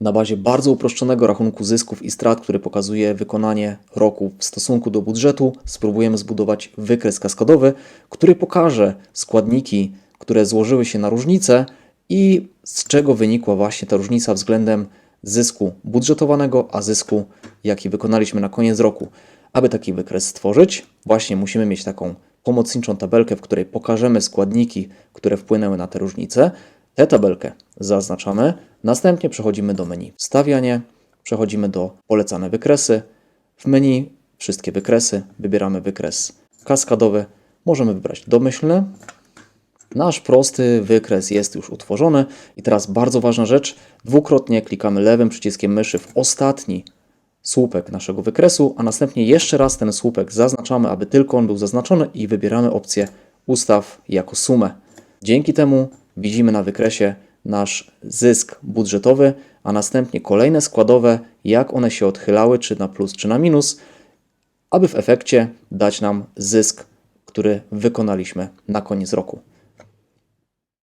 Na bazie bardzo uproszczonego rachunku zysków i strat, który pokazuje wykonanie roku w stosunku do budżetu, spróbujemy zbudować wykres kaskadowy, który pokaże składniki, które złożyły się na różnicę i z czego wynikła właśnie ta różnica względem zysku budżetowanego, a zysku, jaki wykonaliśmy na koniec roku. Aby taki wykres stworzyć, właśnie musimy mieć taką pomocniczą tabelkę, w której pokażemy składniki, które wpłynęły na te różnice. Tę tabelkę zaznaczamy, następnie przechodzimy do menu. Wstawianie, przechodzimy do Polecane wykresy. W menu Wszystkie wykresy, wybieramy wykres kaskadowy, możemy wybrać domyślny. Nasz prosty wykres jest już utworzony. I teraz bardzo ważna rzecz, dwukrotnie klikamy lewym przyciskiem myszy w ostatni słupek naszego wykresu, a następnie jeszcze raz ten słupek zaznaczamy, aby tylko on był zaznaczony i wybieramy opcję Ustaw jako sumę. Dzięki temu widzimy na wykresie nasz zysk budżetowy, a następnie kolejne składowe, jak one się odchylały, czy na plus, czy na minus, aby w efekcie dać nam zysk, który wykonaliśmy na koniec roku.